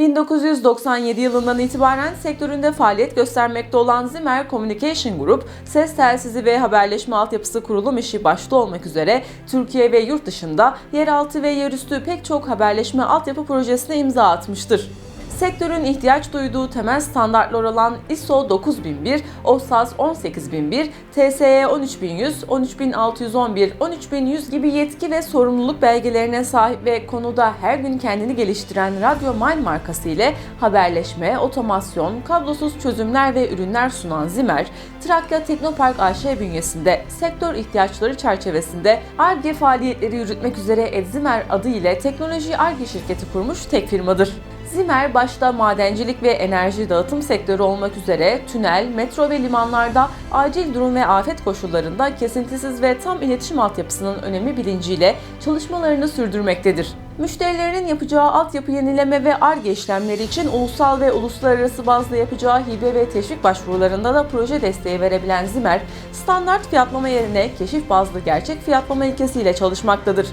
1997 yılından itibaren sektöründe faaliyet göstermekte olan Zimmer Communication Group, ses telsizi ve haberleşme altyapısı kurulum işi başta olmak üzere Türkiye ve yurt dışında yeraltı ve yerüstü pek çok haberleşme altyapı projesine imza atmıştır. Sektörün ihtiyaç duyduğu temel standartlar olan ISO 9001, OSAS 18001, TSE 13100, 13611, 13100 gibi yetki ve sorumluluk belgelerine sahip ve konuda her gün kendini geliştiren Radyo Mine markası ile haberleşme, otomasyon, kablosuz çözümler ve ürünler sunan Zimmer, Trakya Teknopark AŞ bünyesinde sektör ihtiyaçları çerçevesinde ARGE faaliyetleri yürütmek üzere Edzimer adı ile teknoloji ARGE şirketi kurmuş tek firmadır. Zimmer başta madencilik ve enerji dağıtım sektörü olmak üzere tünel, metro ve limanlarda acil durum ve afet koşullarında kesintisiz ve tam iletişim altyapısının önemi bilinciyle çalışmalarını sürdürmektedir. Müşterilerinin yapacağı altyapı yenileme ve ARGE işlemleri için ulusal ve uluslararası bazda yapacağı hibe ve teşvik başvurularında da proje desteği verebilen Zimmer, standart fiyatlama yerine keşif bazlı gerçek fiyatlama ilkesiyle çalışmaktadır.